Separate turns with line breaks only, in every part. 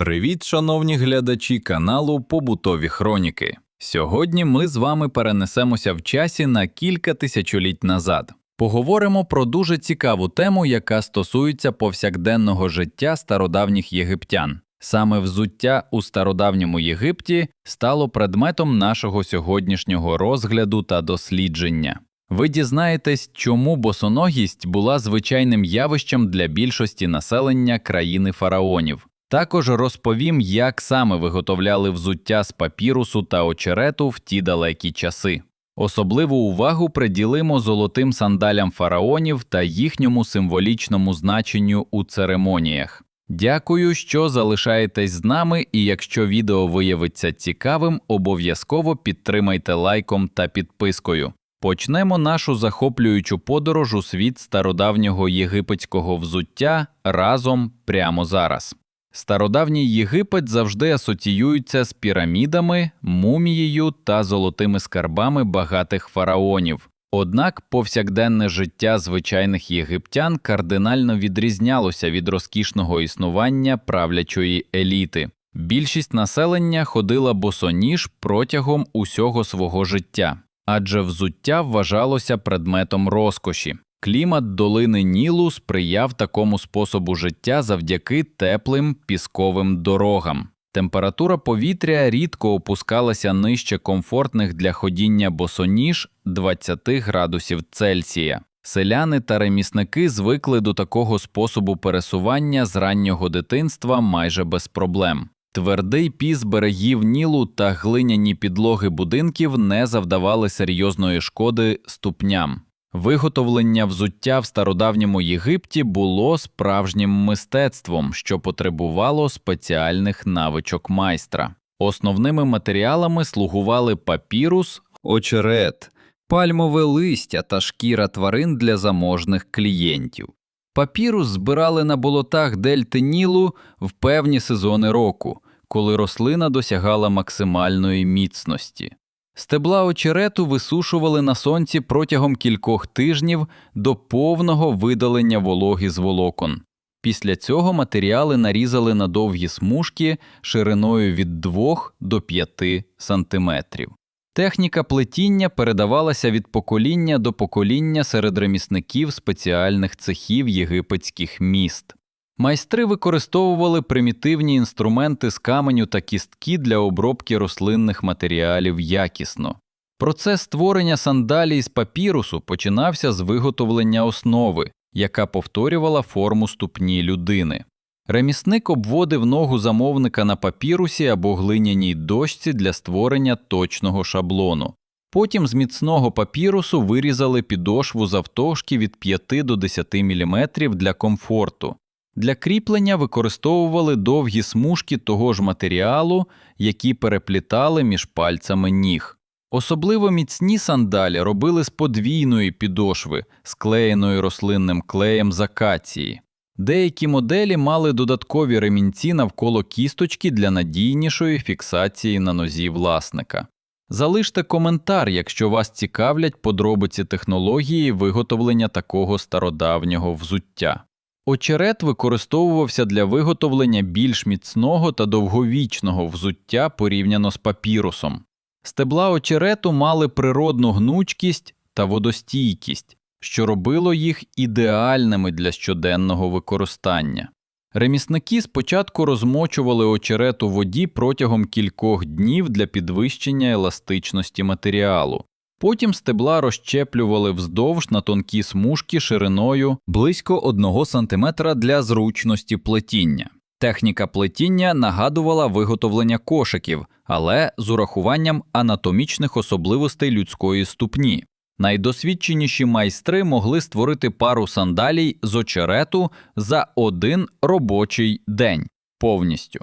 Привіт, шановні глядачі каналу Побутові Хроніки. Сьогодні ми з вами перенесемося в часі на кілька тисячоліть назад. Поговоримо про дуже цікаву тему, яка стосується повсякденного життя стародавніх єгиптян. Саме взуття у стародавньому Єгипті стало предметом нашого сьогоднішнього розгляду та дослідження. Ви дізнаєтесь, чому босоногість була звичайним явищем для більшості населення країни фараонів. Також розповім, як саме виготовляли взуття з папірусу та очерету в ті далекі часи. Особливу увагу приділимо золотим сандалям фараонів та їхньому символічному значенню у церемоніях. Дякую, що залишаєтесь з нами, і якщо відео виявиться цікавим, обов'язково підтримайте лайком та підпискою. Почнемо нашу захоплюючу подорож у світ стародавнього єгипетського взуття разом прямо зараз. Стародавній Єгипет завжди асоціюється з пірамідами, мумією та золотими скарбами багатих фараонів. Однак повсякденне життя звичайних єгиптян кардинально відрізнялося від розкішного існування правлячої еліти. Більшість населення ходила босоніж протягом усього свого життя, адже взуття вважалося предметом розкоші. Клімат долини Нілу сприяв такому способу життя завдяки теплим пісковим дорогам. Температура повітря рідко опускалася нижче комфортних для ходіння босоніж 20 градусів Цельсія. Селяни та ремісники звикли до такого способу пересування з раннього дитинства майже без проблем. Твердий піс берегів Нілу та глиняні підлоги будинків не завдавали серйозної шкоди ступням. Виготовлення взуття в стародавньому Єгипті було справжнім мистецтвом, що потребувало спеціальних навичок майстра. Основними матеріалами слугували папірус, очерет, пальмове листя та шкіра тварин для заможних клієнтів. Папірус збирали на болотах дельти Нілу в певні сезони року, коли рослина досягала максимальної міцності. Стебла очерету висушували на сонці протягом кількох тижнів до повного видалення вологи з волокон. Після цього матеріали нарізали на довгі смужки шириною від 2 до 5 сантиметрів. Техніка плетіння передавалася від покоління до покоління серед ремісників спеціальних цехів єгипетських міст. Майстри використовували примітивні інструменти з каменю та кістки для обробки рослинних матеріалів якісно. Процес створення сандалій з папірусу починався з виготовлення основи, яка повторювала форму ступні людини. Ремісник обводив ногу замовника на папірусі або глиняній дошці для створення точного шаблону. Потім з міцного папірусу вирізали підошву завтовшки від 5 до 10 мм для комфорту. Для кріплення використовували довгі смужки того ж матеріалу, які переплітали між пальцями ніг. Особливо міцні сандалі робили з подвійної підошви, склеєної рослинним клеєм з акації. Деякі моделі мали додаткові ремінці навколо кісточки для надійнішої фіксації на нозі власника. Залиште коментар, якщо вас цікавлять подробиці технології виготовлення такого стародавнього взуття. Очерет використовувався для виготовлення більш міцного та довговічного взуття порівняно з папірусом. Стебла очерету мали природну гнучкість та водостійкість, що робило їх ідеальними для щоденного використання. Ремісники спочатку розмочували очерет у воді протягом кількох днів для підвищення еластичності матеріалу. Потім стебла розщеплювали вздовж на тонкі смужки шириною близько 1 см для зручності плетіння. Техніка плетіння нагадувала виготовлення кошиків, але з урахуванням анатомічних особливостей людської ступні. Найдосвідченіші майстри могли створити пару сандалій з очерету за один робочий день повністю.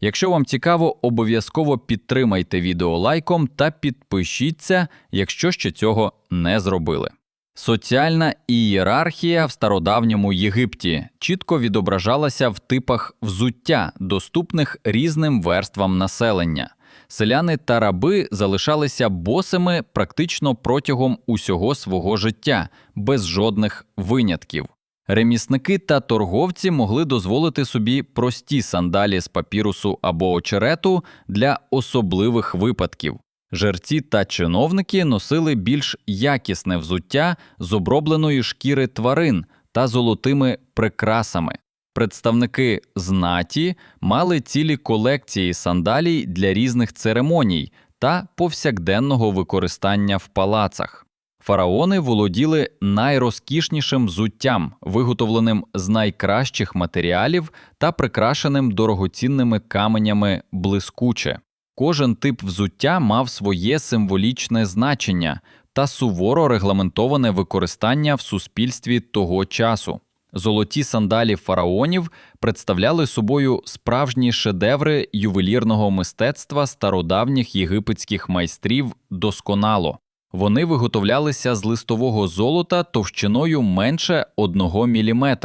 Якщо вам цікаво, обов'язково підтримайте відео лайком та підпишіться, якщо ще цього не зробили. Соціальна ієрархія в стародавньому Єгипті чітко відображалася в типах взуття, доступних різним верствам населення. Селяни та раби залишалися босими практично протягом усього свого життя, без жодних винятків. Ремісники та торговці могли дозволити собі прості сандалі з папірусу або очерету для особливих випадків. Жерці та чиновники носили більш якісне взуття з обробленої шкіри тварин та золотими прикрасами. Представники знаті мали цілі колекції сандалій для різних церемоній та повсякденного використання в палацах. Фараони володіли найрозкішнішим взуттям, виготовленим з найкращих матеріалів та прикрашеним дорогоцінними каменями блискуче. Кожен тип взуття мав своє символічне значення та суворо регламентоване використання в суспільстві того часу. Золоті сандалі фараонів представляли собою справжні шедеври ювелірного мистецтва стародавніх єгипетських майстрів досконало. Вони виготовлялися з листового золота товщиною менше 1 мм,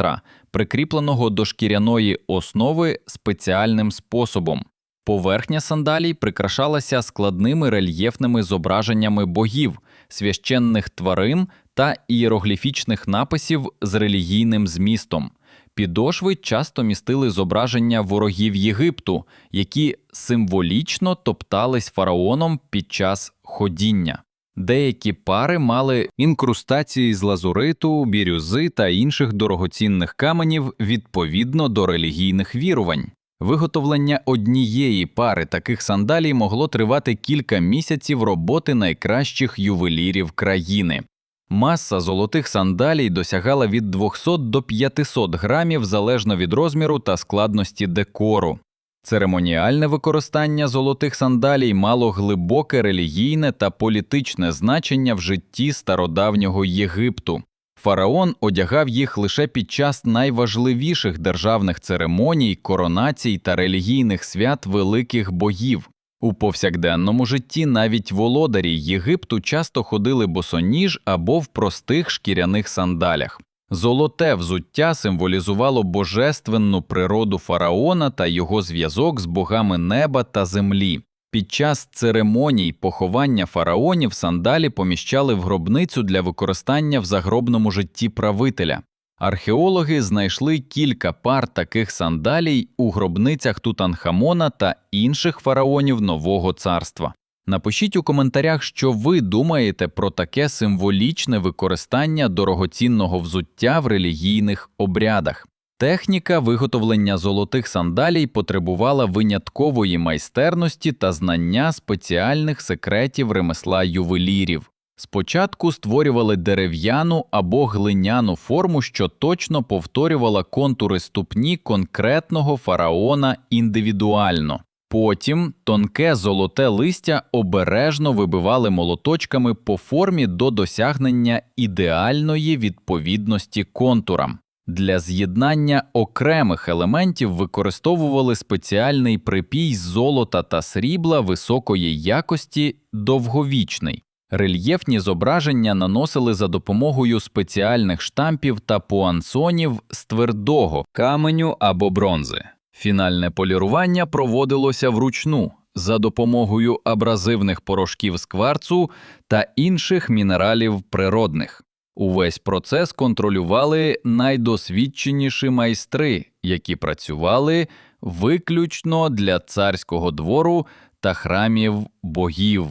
прикріпленого до шкіряної основи спеціальним способом. Поверхня сандалій прикрашалася складними рельєфними зображеннями богів, священних тварин та ієрогліфічних написів з релігійним змістом. Підошви часто містили зображення ворогів Єгипту, які символічно топтались фараоном під час ходіння. Деякі пари мали інкрустації з лазуриту, бірюзи та інших дорогоцінних каменів відповідно до релігійних вірувань. Виготовлення однієї пари таких сандалій могло тривати кілька місяців роботи найкращих ювелірів країни. Маса золотих сандалій досягала від 200 до 500 грамів залежно від розміру та складності декору. Церемоніальне використання золотих сандалій мало глибоке релігійне та політичне значення в житті стародавнього Єгипту. Фараон одягав їх лише під час найважливіших державних церемоній, коронацій та релігійних свят великих богів. У повсякденному житті навіть володарі Єгипту часто ходили босоніж або в простих шкіряних сандалях. Золоте взуття символізувало божественну природу фараона та його зв'язок з богами неба та землі. Під час церемоній поховання фараонів сандалі поміщали в гробницю для використання в загробному житті правителя. Археологи знайшли кілька пар таких сандалій у гробницях Тутанхамона та інших фараонів Нового царства. Напишіть у коментарях, що ви думаєте про таке символічне використання дорогоцінного взуття в релігійних обрядах. Техніка виготовлення золотих сандалій потребувала виняткової майстерності та знання спеціальних секретів ремесла ювелірів. Спочатку створювали дерев'яну або глиняну форму, що точно повторювала контури ступні конкретного фараона індивідуально. Потім тонке золоте листя обережно вибивали молоточками по формі до досягнення ідеальної відповідності контурам. Для з'єднання окремих елементів використовували спеціальний припій золота та срібла високої якості довговічний. Рельєфні зображення наносили за допомогою спеціальних штампів та пуансонів з твердого каменю або бронзи. Фінальне полірування проводилося вручну за допомогою абразивних порошків з кварцу та інших мінералів природних. Увесь процес контролювали найдосвідченіші майстри, які працювали виключно для царського двору та храмів богів.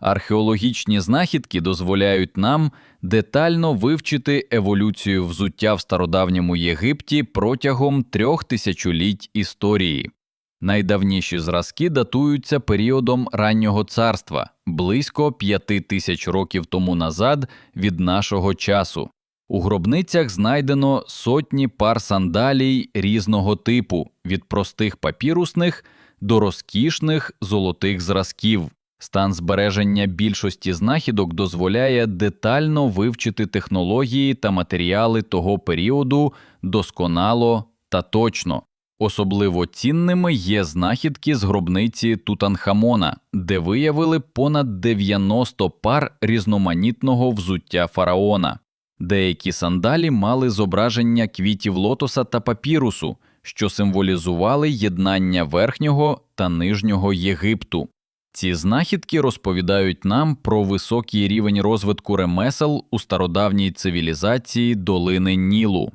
Археологічні знахідки дозволяють нам детально вивчити еволюцію взуття в стародавньому Єгипті протягом трьох тисячоліть історії. Найдавніші зразки датуються періодом раннього царства близько п'яти тисяч років тому назад від нашого часу. У гробницях знайдено сотні пар сандалій різного типу від простих папірусних до розкішних золотих зразків. Стан збереження більшості знахідок дозволяє детально вивчити технології та матеріали того періоду досконало та точно. Особливо цінними є знахідки з гробниці Тутанхамона, де виявили понад 90 пар різноманітного взуття фараона. Деякі сандалі мали зображення квітів лотоса та папірусу, що символізували єднання верхнього та нижнього Єгипту. Ці знахідки розповідають нам про високий рівень розвитку ремесел у стародавній цивілізації долини Нілу.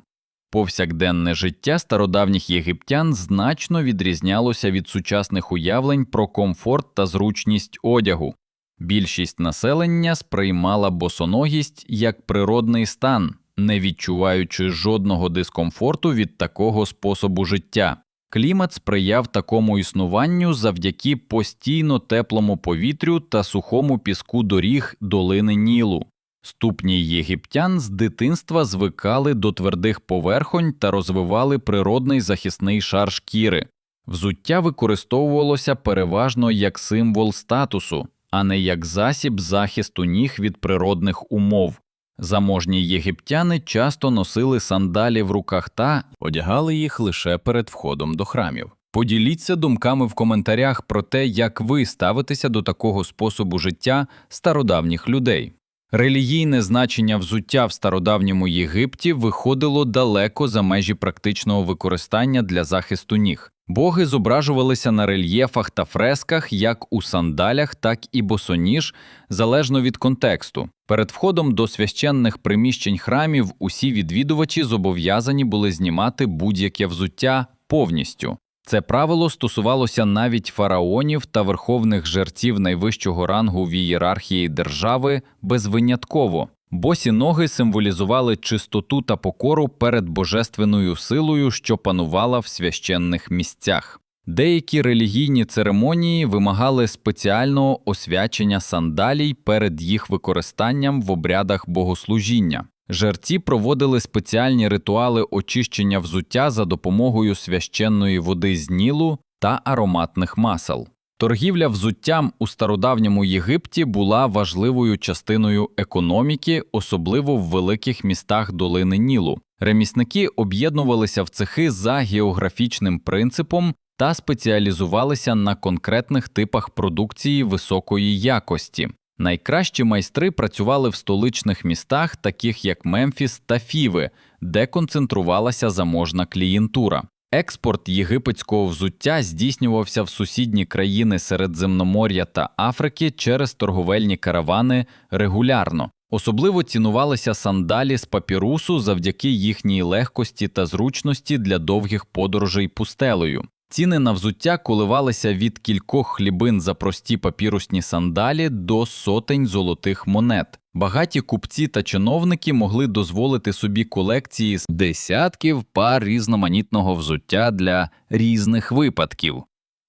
Повсякденне життя стародавніх єгиптян значно відрізнялося від сучасних уявлень про комфорт та зручність одягу. Більшість населення сприймала босоногість як природний стан, не відчуваючи жодного дискомфорту від такого способу життя. Клімат сприяв такому існуванню завдяки постійно теплому повітрю та сухому піску доріг долини Нілу. Ступні єгиптян з дитинства звикали до твердих поверхонь та розвивали природний захисний шар шкіри. Взуття використовувалося переважно як символ статусу, а не як засіб захисту ніг від природних умов. Заможні єгиптяни часто носили сандалі в руках та одягали їх лише перед входом до храмів. Поділіться думками в коментарях про те, як ви ставитеся до такого способу життя стародавніх людей. Релігійне значення взуття в стародавньому Єгипті виходило далеко за межі практичного використання для захисту ніг. Боги зображувалися на рельєфах та фресках як у сандалях, так і босоніж, залежно від контексту. Перед входом до священних приміщень храмів усі відвідувачі зобов'язані були знімати будь-яке взуття повністю. Це правило стосувалося навіть фараонів та верховних жерців найвищого рангу в ієрархії держави безвинятково. Босі ноги символізували чистоту та покору перед божественною силою, що панувала в священних місцях. Деякі релігійні церемонії вимагали спеціального освячення сандалій перед їх використанням в обрядах богослужіння. Жерці проводили спеціальні ритуали очищення взуття за допомогою священної води з Нілу та ароматних масел. Торгівля взуттям у стародавньому Єгипті була важливою частиною економіки, особливо в великих містах долини Нілу. Ремісники об'єднувалися в цехи за географічним принципом та спеціалізувалися на конкретних типах продукції високої якості. Найкращі майстри працювали в столичних містах, таких як Мемфіс та Фіви, де концентрувалася заможна клієнтура. Експорт єгипетського взуття здійснювався в сусідні країни Середземномор'я та Африки через торговельні каравани регулярно. Особливо цінувалися сандалі з папірусу завдяки їхній легкості та зручності для довгих подорожей пустелею. Ціни на взуття коливалися від кількох хлібин за прості папірусні сандалі до сотень золотих монет. Багаті купці та чиновники могли дозволити собі колекції з десятків пар різноманітного взуття для різних випадків.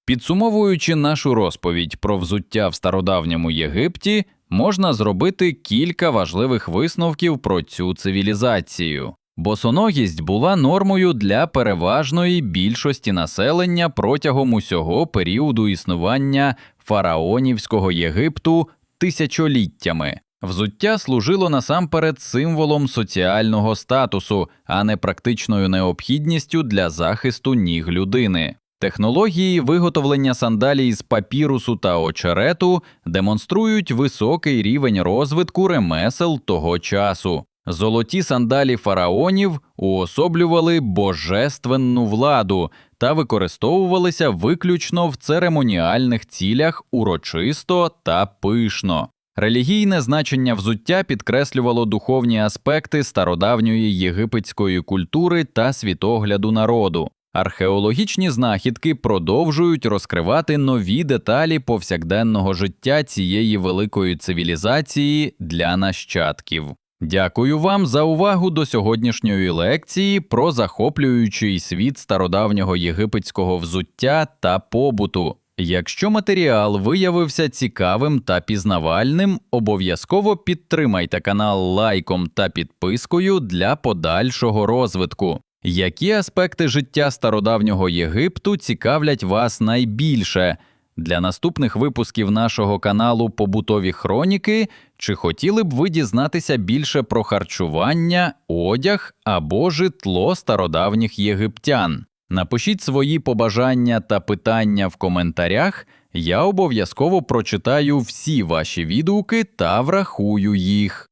Підсумовуючи нашу розповідь про взуття в стародавньому Єгипті, можна зробити кілька важливих висновків про цю цивілізацію. Босоногість була нормою для переважної більшості населення протягом усього періоду існування фараонівського Єгипту тисячоліттями. Взуття служило насамперед символом соціального статусу, а не практичною необхідністю для захисту ніг людини. Технології виготовлення сандалій з папірусу та очерету демонструють високий рівень розвитку ремесел того часу. Золоті сандалі фараонів уособлювали божественну владу та використовувалися виключно в церемоніальних цілях урочисто та пишно. Релігійне значення взуття підкреслювало духовні аспекти стародавньої єгипетської культури та світогляду народу. Археологічні знахідки продовжують розкривати нові деталі повсякденного життя цієї великої цивілізації для нащадків. Дякую вам за увагу до сьогоднішньої лекції про захоплюючий світ стародавнього єгипетського взуття та побуту. Якщо матеріал виявився цікавим та пізнавальним, обов'язково підтримайте канал лайком та підпискою для подальшого розвитку. Які аспекти життя стародавнього Єгипту цікавлять вас найбільше? Для наступних випусків нашого каналу Побутові хроніки чи хотіли б ви дізнатися більше про харчування, одяг або житло стародавніх єгиптян? Напишіть свої побажання та питання в коментарях, я обов'язково прочитаю всі ваші відгуки та врахую їх.